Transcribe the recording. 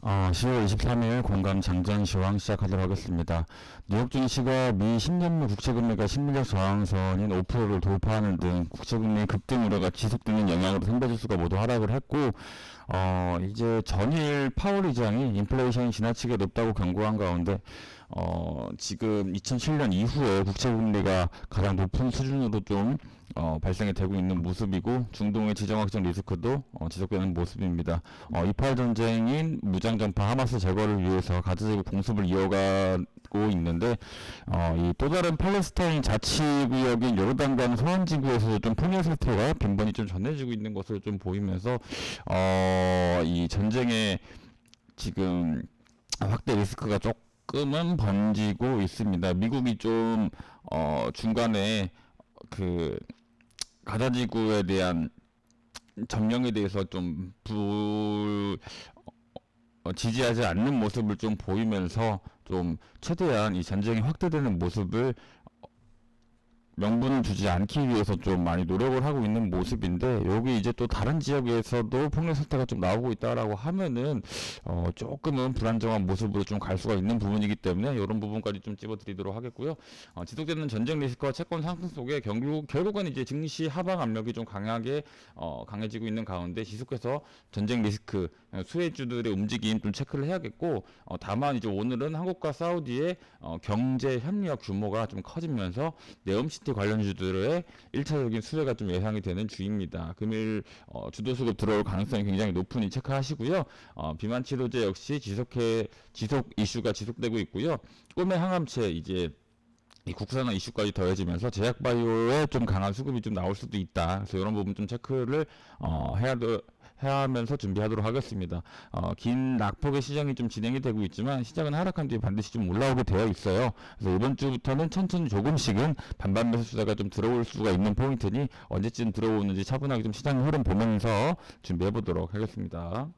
어, 10월 23일 공감 장전 시황 시작하도록 하겠습니다. 뉴욕 증시가 미 10년물 국채금리가 심리적 저항선인 5%를 돌파하는 등 국채금리 급등 우려가 지속되는 영향으로 선배지수가 모두 하락을 했고, 어, 이제 전일 파월 의장이 인플레이션이 지나치게 높다고 경고한 가운데, 어, 지금 2007년 이후에 국채금리가 가장 높은 수준으로 좀 어, 발생이 되고 있는 모습이고 중동의 지정학적 리스크도 어, 지속되는 모습입니다. 어, 이팔 전쟁인 무장 전파 하마스 제거를 위해서 가자지구 공습을 이어가고 있는데 어, 이 또 다른 팔레스타인 자치구역인 요르단강 서안 지구에서 좀 폭력 사태가 빈번히 좀 전해지고 있는 것으로 좀 보이면서 어, 이 전쟁의 지금 확대 리스크가 조금은 번지고 있습니다. 미국이 좀 어, 중간에 그 가자지구에 대한 점령에 대해서 좀 불, 어, 지지하지 않는 모습을 좀 보이면서 좀 최대한 이 전쟁이 확대되는 모습을 어, 명분을 주지 않기 위해서 좀 많이 노력을 하고 있는 모습인데 여기 이제 또 다른 지역에서도 폭력 사태가 좀 나오고 있다라고 하면은 어 조금은 불안정한 모습으로 좀 갈 수가 있는 부분이기 때문에 이런 부분까지 좀 집어드리도록 하겠고요. 어, 지속되는 전쟁 리스크와 채권 상승 속에 결국 결국은 이제 증시 하방 압력이 좀 강하게 어, 강해지고 있는 가운데 지속해서 전쟁 리스크 어, 수혜주들의 움직임 좀 체크를 해야겠고 어, 다만 이제 오늘은 한국과 사우디의 어, 경제 협력 규모가 좀 커지면서 네옴시 티 관련주들의 1차적인 수혜가 좀 예상이 되는 주입니다. 금일 어, 주도 수급 들어올 가능성이 굉장히 높으니 체크하시고요. 어, 비만 치료제 역시 지속해 지속 이슈가 지속되고 있고요. 꿈의 항암체 이제 이 국산화 이슈까지 더해지면서 제약 바이오에 좀 강한 수급이 좀 나올 수도 있다. 그래서 이런 부분 좀 체크를 어, 해야 돼. 해야 하면서 준비하도록 하겠습니다. 어, 긴 낙폭의 시장이 좀 진행이 되고 있지만 시장은 하락한 뒤에 반드시 좀 올라오게 되어 있어요. 그래서 이번 주부터는 천천히 조금씩은 반반 매수 수다가 좀 들어올 수가 있는 포인트니 언제쯤 들어오는지 차분하게 좀 시장 흐름 보면서 준비해 보도록 하겠습니다.